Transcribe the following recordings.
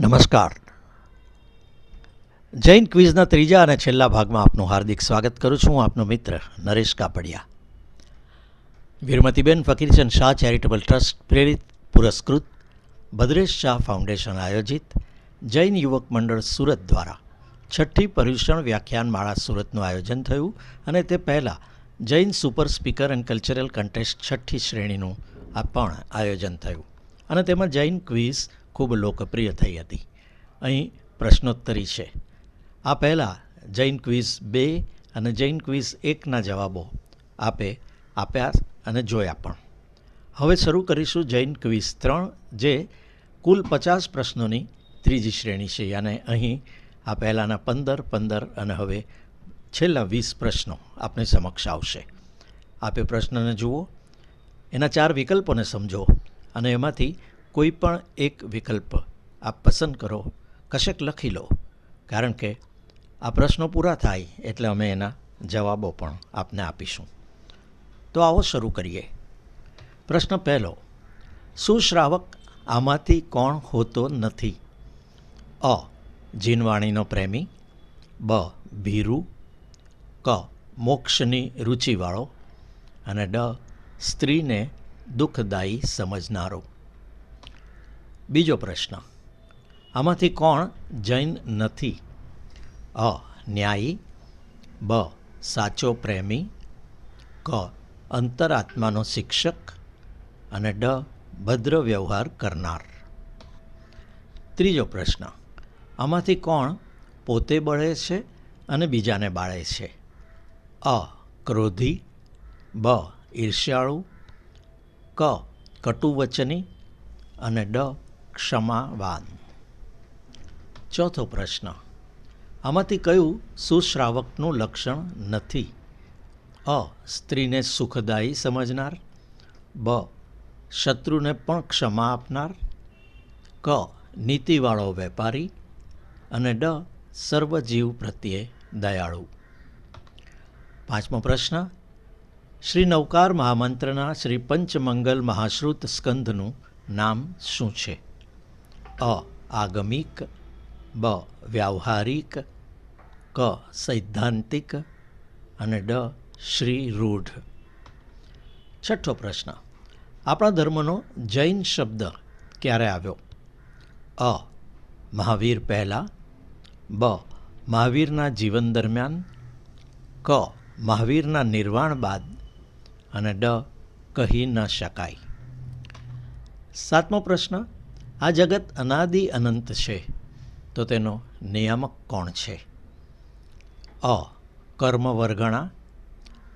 નમસ્કાર. જૈન ક્વિઝના ત્રીજા અને છેલ્લા ભાગમાં આપનું હાર્દિક સ્વાગત કરું છું. હું આપનો મિત્ર નરેશ કાપડિયા. વીરમતીબેન ફકીરચંદ શાહ ચેરિટેબલ ટ્રસ્ટ પ્રેરિત પુરસ્કૃત ભદ્રેશ શાહ ફાઉન્ડેશન આયોજિત જૈન યુવક મંડળ સુરત દ્વારા છઠ્ઠી પર્યુષણ વ્યાખ્યાન માળા સુરતનું આયોજન થયું અને તે પહેલાં Jain super speaker and cultural contest છઠ્ઠી શ્રેણીનું આ પણ આયોજન થયું. અને તેમાં જૈન ક્વિઝ ખૂબ લોકપ્રિય થઈ હતી. અહીં પ્રશ્નોત્તરી છે. આ પહેલાં જૈન ક્વિઝ બે અને જૈન ક્વિઝ એકના જવાબો આપે, આપ્યા અને જોયા પણ. હવે શરૂ કરીશું જૈન ક્વિઝ ત્રણ, જે કુલ પચાસ પ્રશ્નોની ત્રીજી શ્રેણી છે. અને અહીં આ પહેલાંના પંદર પંદર અને હવે છેલ્લા વીસ પ્રશ્નો આપની સમક્ષ આવશે. આપે પ્રશ્નને જુઓ. એના ચાર વિકલ્પોને સમજો અને એમાંથી કોઈ પણ એક વિકલ્પ આપ પસંદ કરો, કશેક લખી લો, કારણ કે આ પ્રશ્નો પૂરા થાય એટલે અમે એના જવાબો પણ આપને આપીશું. તો આવો શરૂ કરીએ. પ્રશ્ન પહેલો, સુશ્રાવક આમાંથી કોણ હોતો નથી? અ, જીનવાણીનો પ્રેમી, બ, ભીરુ, ક, મોક્ષની રુચિવાળો, અને ડ, સ્ત્રીને દુઃખદાયી સમજનારો. બીજો પ્રશ્ન. આમાંથી કોણ જૈન નથી? અ. ન્યાયી. બ. સાચો પ્રેમી. ક. અંતરાત્માનો શિક્ષક. અને ડ. ભદ્ર વ્યવહાર કરનાર. ત્રીજો પ્રશ્ન. આમાંથી કોણ પોતે બળે છે અને બીજાને બાળે છે? અ. ક્રોધી. બ. ઈર્ષ્યાળુ. ક. કટુવચની. અને ડ. ક્ષમાવાન. ચોથો પ્રશ્ન. આમાંથી કયું સુશ્રાવકનું લક્ષણ નથી? અ. સ્ત્રીને સુખદાયી સમજનાર. બ. શત્રુને પણ ક્ષમા આપનાર. ક. નીતિવાળો વેપારી. અને ડ. સર્વજીવ પ્રત્યે દયાળુ. પાંચમો પ્રશ્ન. શ્રી નૌકાર મહામંત્રના શ્રી પંચમંગલ મહાશ્રુત સ્કંધનું નામ શું છે? અ આગમિક બ વ્યાવહારિક, ક સૈદ્ધાંતિક અને ડ શ્રી રૂઢ છઠ્ઠો પ્રશ્ન. આપણા ધર્મનો જૈન શબ્દ ક્યારે આવ્યો? અ, મહાવીર પહેલાં, બ, મહાવીરના જીવન દરમિયાન, ક, મહાવીરના નિર્વાણ બાદ, અને ડ, કહી ન શકાય. સાતમો પ્રશ્ન. આ જગત અનાદિ અનંત છે. તો તેનો નિયામક કોણ છે? અ. કર્મ વર્ગણા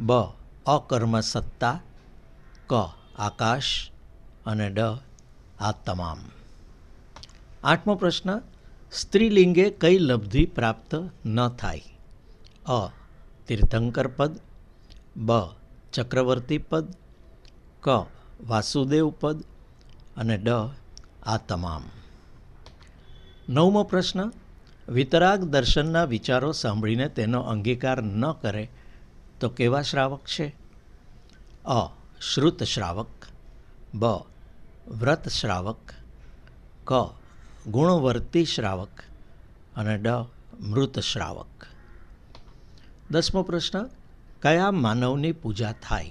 બ. અકર્મ સત્તા ક. આકાશ. અને ડ. આ તમામ આઠમો પ્રશ્ન. સ્ત્રીલિંગે કઈ લબ્ધિ પ્રાપ્ત ન થાય? અ. તીર્થંકર પદ. બ. ચક્રવર્તી પદ. ક. વાસુદેવ પદ. અને ડ. આ તમામ. નવમો પ્રશ્ન, વિતરાગ દર્શનના વિચારો સાંભળીને તેનો અંગીકાર ન કરે તો કેવા શ્રાવક છે? અ, શ્રુત શ્રાવક, બ, વ્રત શ્રાવક, ક, ગુણવર્તી શ્રાવક અને ડ, મૃત શ્રાવક. દસમો પ્રશ્ન, કયા માનવની પૂજા થાય?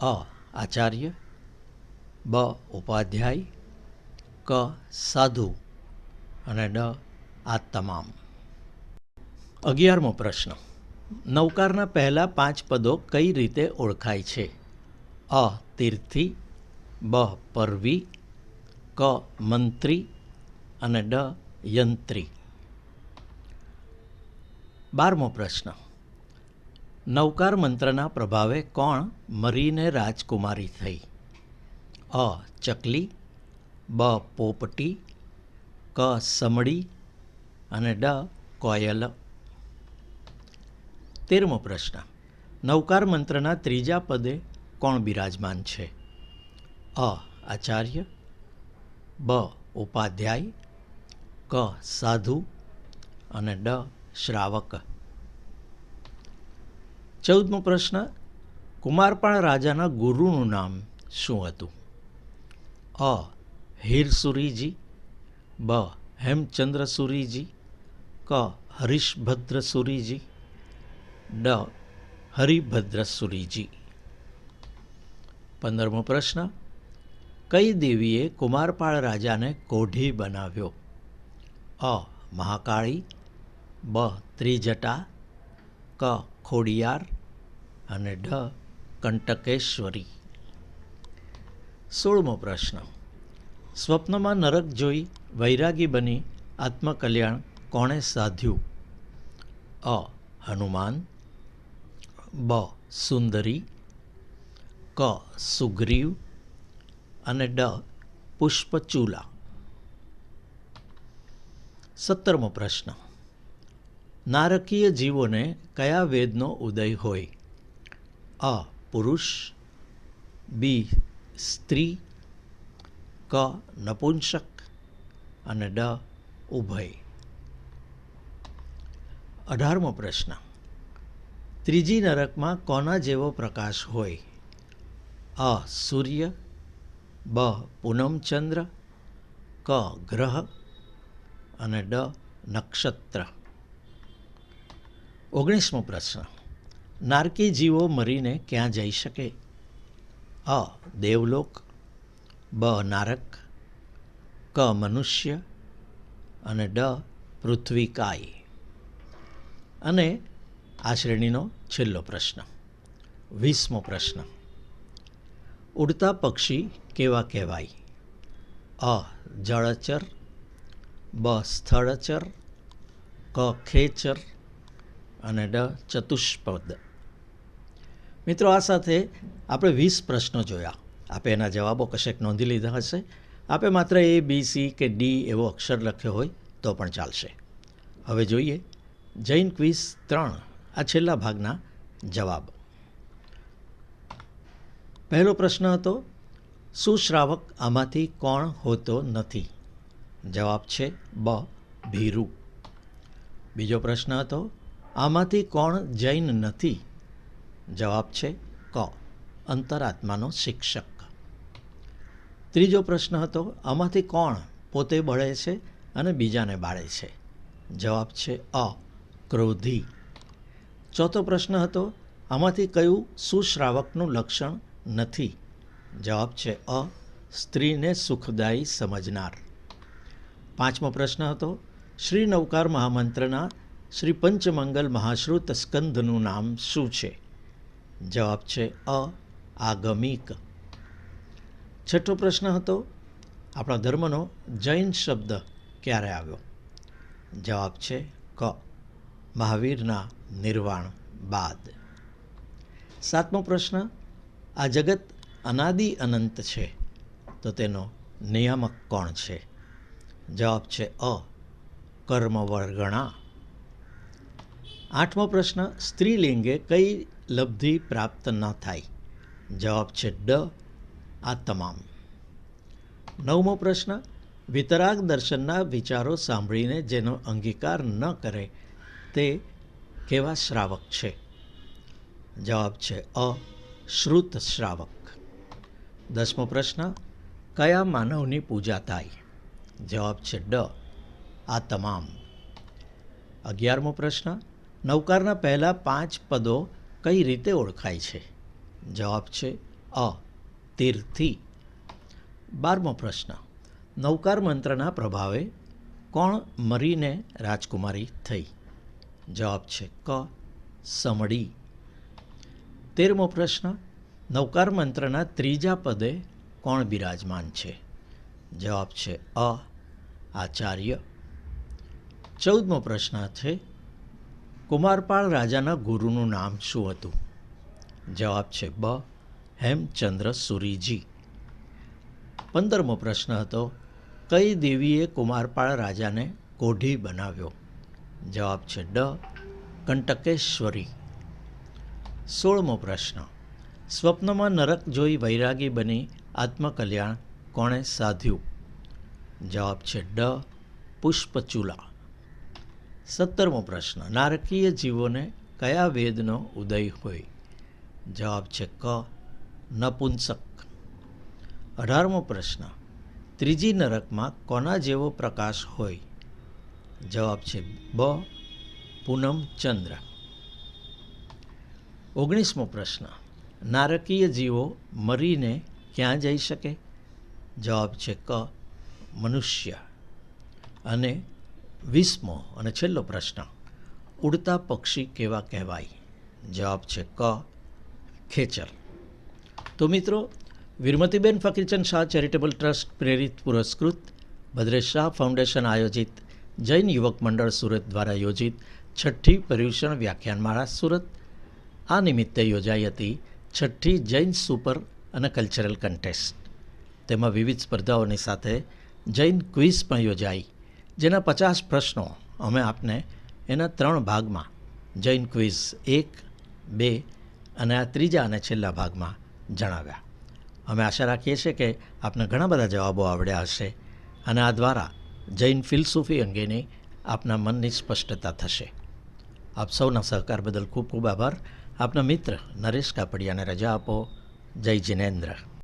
અ, આચાર્ય, બ, ઉપાધ્યાય ક સાધુ અને ડ આ તમામ. અગિયારમો પ્રશ્ન. નૌકારના પહેલાં પાંચ પદો કઈ રીતે ઓળખાય છે? અ, તીર્થી, બ, પરવી, ક, મંત્રી અને ડ, યંત્રી. બારમો પ્રશ્ન. નૌકાર મંત્રના પ્રભાવે કોણ મરીને રાજકુમારી થઈ? અ, ચકલી બ પોપટી, ક સમડી અને ડ કોયલ. તેરમો પ્રશ્ન. નૌકાર મંત્રના ત્રીજા પદે કોણ બિરાજમાન છે? અ આચાર્ય, બ ઉપાધ્યાય, ક સાધુ અને ડ શ્રાવક. ચૌદમો પ્રશ્ન. કુમારપાળ રાજાના ગુરુનું નામ શું હતું? અ હીરસુરીજી, બ હેમચંદ્ર સુરીજી ક હરીશભદ્ર સુરીજી ડ હરિભદ્ર સુરીજી પંદરમો પ્રશ્ન. કઈ દેવીએ કુમારપાળ રાજાને કોઢી બનાવ્યો? અ, મહાકાળી, બ, ત્રિજટા, ક, ખોડિયાર અને ઢ, કંટકેશ્વરી. સોળમો પ્રશ્ન. સ્વપ્નમાં નરક જોઈ વૈરાગી બની આત્મકલ્યાણ કોણે સાધ્યું? અ. હનુમાન. બ. સુંદરી. ક. સુગ્રીવ. અને ડ. પુષ્પચૂલા. સત્તરમો પ્રશ્ન. નારકીય જીવોને કયા વેદનો ઉદય હોય? અ. પુરુષ. બી. સ્ત્રી. ક નપુંસક અને ડ ઉભય. અઢારમો પ્રશ્ન. ત્રીજી નરકમાં કોના જેવો પ્રકાશ હોય? અ સૂર્ય, બ પૂનમચંદ્ર ક ગ્રહ અને ડ નક્ષત્ર. ઓગણીસમો પ્રશ્ન. નારકી જીવો મરીને ક્યાં જઈ શકે? અ દેવલોક બ નારક, ક મનુષ્ય અને ડ પૃથ્વીકાય. અને આ શ્રેણીનો છેલ્લો પ્રશ્ન, વીસમો પ્રશ્ન. ઉડતા પક્ષી કેવા કહેવાય? અ જળચર, બ સ્થળચર, ક ખેચર અને ડ ચતુષ્પદ. મિત્રો, આ સાથે આપણે વીસ પ્રશ્નો જોયા. આપે એના જવાબો કશેક નોંધી લીધા હશે. આપે માત્ર એ, બી, સી કે ડી એવો અક્ષર લખ્યો હોય તો પણ ચાલશે. હવે જોઈએ. જૈન ક્વિઝ ત્રણ. આ છેલ્લા ભાગના જવાબ. પહેલો પ્રશ્ન હતો સુશ્રાવક આમાંથી કોણ હોતો નથી? જવાબ છે, બ, ભીરુ. બીજો પ્રશ્ન હતો, આમાંથી કોણ જૈન નથી? જવાબ છે, ક, અંતરાત્માનો શિક્ષક. ત્રીજો પ્રશ્ન હતો, આમાંથી કોણ પોતે બળે છે અને બીજાને બાળે છે? જવાબ છે, અ, ક્રોધી. ચોથો પ્રશ્ન હતો, આમાંથી કયું સુશ્રાવકનું લક્ષણ નથી? જવાબ છે, અ, સ્ત્રીને સુખદાયી સમજનાર. પાંચમો પ્રશ્ન હતો, શ્રી નવકાર મહામંત્રના શ્રી પંચમંગલ મહાશ્રુત સ્કંદનું નામ શું છે? જવાબ છે, અ, આગમિક. છઠ્ઠો પ્રશ્ન હતો. આપણા ધર્મનો જૈન શબ્દ ક્યારે આવ્યો? જવાબ છે ક. મહાવીરના નિર્વાણ બાદ. સાતમો પ્રશ્ન, આ જગત અનાદિ અનંત છે, તો તેનો નિયામક કોણ છે? જવાબ છે અ. કર્મ વર્ગણા આઠમો પ્રશ્ન, સ્ત્રીલિંગે કઈ લબ્ધિ પ્રાપ્ત ન થાય? જવાબ છે ડ. આ તમામ. નવમો પ્રશ્ન, વિતરાગ દર્શનના વિચારો સાંભળીને જેનો અંગીકાર ન કરે તે કેવા શ્રાવક છે? જવાબ છે અ, શ્રુત શ્રાવક. દસમો પ્રશ્ન, કયા માનવની પૂજા થાય? જવાબ છે ડ, આ તમામ. અગિયારમો પ્રશ્ન, નૌકારના પહેલાં પાંચ પદો કઈ રીતે ઓળખાય છે? જવાબ છે અ તીર્થી. બારમો પ્રશ્ન. નૌકાર મંત્રના પ્રભાવે કોણ મરીને રાજકુમારી થઈ? જવાબ છે ક. સમડી. તેરમો પ્રશ્ન. નૌકાર મંત્રના ત્રીજા પદે કોણ બિરાજમાન છે? જવાબ છે અ. આચાર્ય. ચૌદમો પ્રશ્ન છે, કુમારપાળ રાજાના ગુરુનું નામ શું હતું? જવાબ છે બ. હેમચંદ્ર સુરીજી. પંદરમો પ્રશ્ન હતો, કઈ દેવીએ કુમારપાળ રાજાને કોઢી બનાવ્યો? જવાબ છે ડ, કંટકેશ્વરી. સોળમો પ્રશ્ન, સ્વપ્નમાં નરક જોઈ વૈરાગી બની આત્મકલ્યાણ કોણે સાધ્યું? જવાબ છે ડ, પુષ્પચૂલા. સત્તરમો પ્રશ્ન, નારકીય જીવોને કયા વેદનો ઉદય હોય? જવાબ છે ક નપુંસક. અઢારમો પ્રશ્ન. ત્રીજી નરકમાં કોના જેવો પ્રકાશ હોય? જવાબ છે બ. પૂનમ ચંદ્ર. ઓગણીસમો પ્રશ્ન. નારકીય જીવો મરીને ક્યાં જઈ શકે? જવાબ છે ક. મનુષ્ય. અને વીસમો અને છેલ્લો પ્રશ્ન. ઉડતા પક્ષી કેવા કહેવાય? જવાબ છે ક. ખેચર. તો મિત્રો, વિરમતીબેન ફકીરચંદ શાહ ચેરિટેબલ ટ્રસ્ટ પ્રેરિત પુરસ્કૃત ભદ્રેશ શાહ ફાઉન્ડેશન આયોજિત, જૈન યુવક મંડળ સુરત દ્વારા યોજિત છઠ્ઠી પર્યુષણ વ્યાખ્યાનમાળા સુરત. આ નિમિત્તે યોજાઈ હતી છઠ્ઠી જૈન સુપર અને કલ્ચરલ કન્ટેસ્ટ. તેમાં વિવિધ સ્પર્ધાઓની સાથે જૈન ક્વિઝ પણ યોજાઈ. જેના પચાસ પ્રશ્નો અમે આપને એના ત્રણ ભાગમાં, જૈન ક્વિઝ એક, બે અને આ ત્રીજા અને છેલ્લા ભાગમાં જણાવ્યા. અમે આશા રાખીએ છીએ કે આપને ઘણા બધા જવાબો આવડ્યા હશે અને આ દ્વારા જૈન ફિલસૂફી અંગેની આપના મનની સ્પષ્ટતા થશે. આપ સૌના સહકાર બદલ ખૂબ ખૂબ આભાર. આપના મિત્ર નરેશ કાપડિયાને રજા આપો. જય જિનેન્દ્ર.